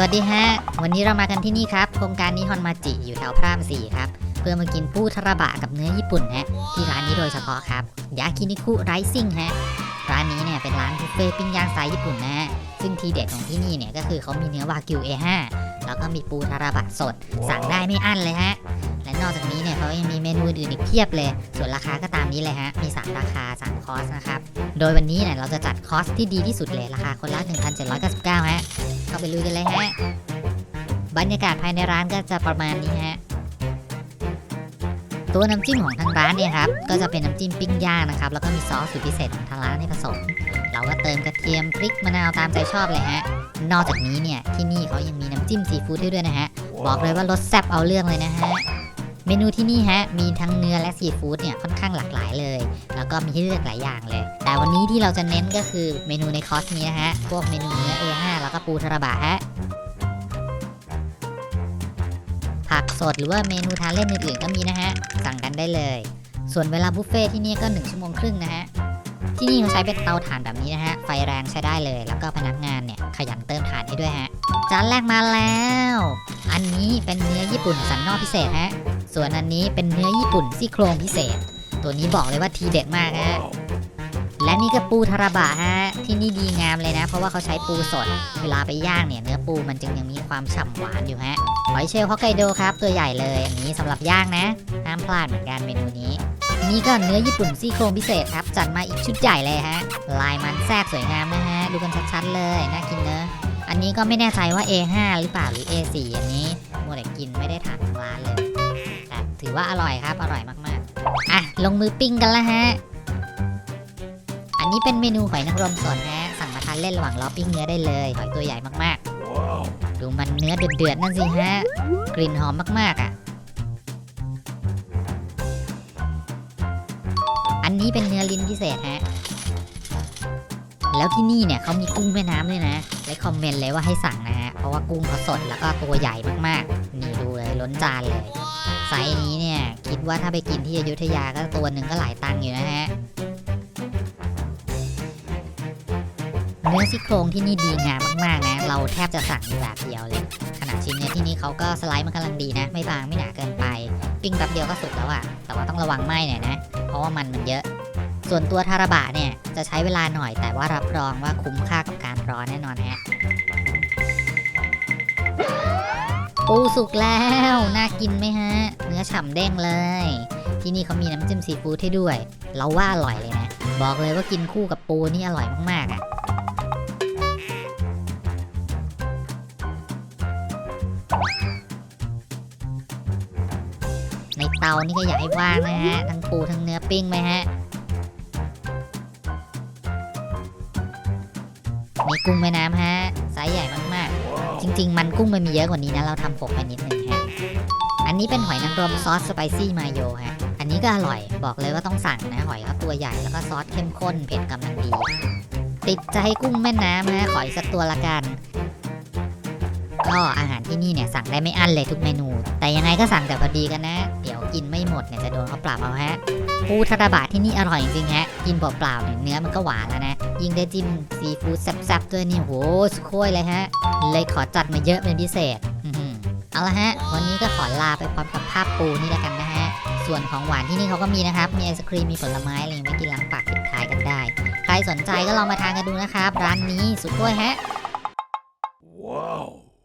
สวัสดีฮะ วันนี้เรามากันที่นี่ครับ โครงการนิฮอนมาจิอยู่แถวพระรามสี่ครับ เพื่อมากินปูทาระบะกับเนื้อญี่ปุ่นฮะ ที่ร้านนี้โดยเฉพาะครับ ยากินิคุไรซิ่งฮะ ร้านนี้เนี่ยเป็นร้านบุฟเฟ่ต์ปิ้งย่างสไตล์ญี่ปุ่นนะฮะ ซึ่งทีเด็ดของที่นี่เนี่ยก็คือเขามีเนื้อวากิว A5 แล้วก็มีปูทาระบะสด สั่งได้ไม่อั้นเลยฮะ นอกจากนี้เนี่ยเขายังมีเมนูอื่นอีกเพียบเลย ส่วนราคาก็ตามนี้เลยฮะ มี 3 ราคา 3 คอสนะครับ โดยวันนี้เนี่ยเราจะจัดคอสที่ดีที่สุดเลย ราคาคนละ 1,799 ฮะ เข้าไปลุยกันเลยฮะ บรรยากาศภายในร้านก็จะประมาณนี้ฮะตัวน้ำจิ้มของทางร้านเนี่ยครับก็จะเป็นน้ำจิ้มปิ้งย่างนะครับแล้วก็มีซอสสูตรพิเศษของทางร้านให้ผสม เราก็เติมกระเทียมพริกมะนาวตามใจชอบเลยฮะนอกจากนี้เนี่ยที่นี่เขายังมีน้ำจิ้มซีฟู้ดให้ด้วยนะฮะบอกเลยว่ารสแซ่บเอาเรื่องเลยนะฮะ เมนูที่นี่ฮะ มีทั้งเนื้อและซีฟู้ดเนี่ยค่อนข้างหลากหลายเลย แล้วก็มีให้เลือกหลายอย่างเลย แต่วันนี้ที่เราจะเน้นก็คือเมนูในคอร์สนี้นะฮะ พวกเมนูเนื้อ A5 แล้วก็ปูทราบะฮะ ผักสดหรือว่าเมนูทานเล่นอื่นๆ ก็มีนะฮะ สั่งกันได้เลย ส่วนเวลาบุฟเฟ่ที่นี่ก็ 1 ชั่วโมงครึ่งนะฮะ ที่นี่เขาใช้เป็นเตาถ่านแบบนี้นะฮะ ไฟแรงใช้ได้เลย แล้วก็พนักงานเนี่ยขยันเติมถ่านให้ด้วยฮะ จานแรกมาแล้ว อันนี้เป็นเนื้อญี่ปุ่นสันนอกพิเศษฮะ ส่วนอันนี้เป็นเนื้อญี่ปุ่นซี่โครงพิเศษ ตัวนี้บอกเลยว่าทีเด็ดมากฮะและนี่ก็ปูทาราบะฮะที่นี่ดีงามเลยนะ เพราะว่าเขาใช้ปูสด เวลาไปย่างเนี่ยเนื้อปูมันจึงยังมีความฉ่ำหวานอยู่ฮะหอยเชลล์ฮอกไกโดครับตัวใหญ่เลยอันนี้สำหรับย่างนะห้ามพลาดเหมือนกันเมนูนี้ นี่ก็เนื้อญี่ปุ่นซี่โครงพิเศษครับ จัดมาอีกชุดใหญ่เลยฮะลายมันแทรกสวยงามนะฮะดูกันชัดๆเลยน่ากินเนอะอันนี้ก็ไม่แน่ใจว่า A5 หรือเปล่าหรือ A4 อันนี้มัวแต่กินไม่ได้ถามทางร้านเลยแต่ ถือว่าอร่อยครับ อร่อยมากๆ อะ ลงมือปิ้งกันแล้วฮะ อันนี้เป็นเมนูหอยนางรมสดนะสั่งมาทานเล่นระหว่างรอปิ้งเนื้อได้เลย หอยตัวใหญ่มากๆ ดูมันเนื้อเดือดๆนั่นสิฮะ กลิ่นหอมมากๆอะ อันนี้เป็นเนื้อลิ้นพิเศษฮะ แล้วที่นี่เนี่ยเขามีกุ้งแม่น้ำด้วยนะเลยคอมเมนต์เลยว่าให้สั่งนะฮะ เพราะว่ากุ้งเขาสดแล้วก็ตัวใหญ่มากๆ นี่ดูเลยล้นจานเลย ไซส์นี้เนี่ย คิดว่าถ้าไปกินที่อยุธยาก็ตัวหนึ่งก็หลายตังค์อยู่นะฮะ เนื้อซี่โครงที่นี่ดีงามมากๆนะ เราแทบจะสั่งแบบเดียวเลย ขนาดชิ้นเนื้อที่นี่เขาก็สไลด์มันกำลังดีนะ ไม่บางไม่หนาเกินไป ปิ้งแป๊บเดียวก็สุกแล้วอะแต่ว่าต้องระวังไหม้หน่อยนะ เพราะว่ามันมันเยอะ ส่วนตัวทาราบะเนี่ยจะใช้เวลาหน่อยแต่ว่ารับรองว่าคุ้มค่ากับการรอแน่นอนฮะ ปูสุกแล้ว น่ากินไหมฮะ เนื้อฉ่ำเด้งเลย ที่นี่เขามีน้ำจิ้มซีฟู้ดให้ด้วย เราว่าอร่อยเลยนะ บอกเลยว่ากินคู่กับปูนี่อร่อยมากๆอะในเตานี่ก็อย่าให้ว่างนะฮะ ทั้งปูทั้งเนื้อปิ้งไหมฮะ มีกุ้งแม่น้ำฮะไซส์ใหญ่มาก จริง ๆ มันกุ้งมันมีเยอะกว่านี้นะ เราทำปกไปนิดนึงฮะ อันนี้เป็นหอยนางรมซอสสไปซี่มาโยฮะ อันนี้ก็อร่อย บอกเลยว่าต้องสั่งนะ หอยเขาตัวใหญ่แล้วก็ซอสเข้มข้นเผ็ดกำลังดี ติดใจกุ้งแม่น้ำฮะขออีกสักตัวละกันก็อาหารที่นี่เนี่ยสั่งได้ไม่อั้นเลยทุกเมนู แต่ยังไงก็สั่งแต่พอดีกันนะ เดี๋ยวกินไม่หมดเนี่ยจะโดนเขาปรับเอาฮะ ปูทาราบะที่นี่อร่อยจริงๆฮะ กินเปล่าๆเนี่ยเนื้อมันก็หวานแล้วนะ ยิ่งได้จิ้มซีฟู้ดแซ่บๆด้วยนี่โหสุดโค้ยเลยฮะ เลยขอจัดมาเยอะเป็นพิเศษเอาละฮะ วันนี้ก็ขอลาไปพร้อมกับภาพปูนี่แล้วกันนะฮะ ส่วนของหวานที่นี่เขาก็มีนะครับ มีไอศครีม มีผลไม้อะไรไว้กินล้างปากปิดท้ายกันได้ ใครสนใจก็ลองมาทานกันดูนะครับ ร้านนี้สุดโค้ยฮะ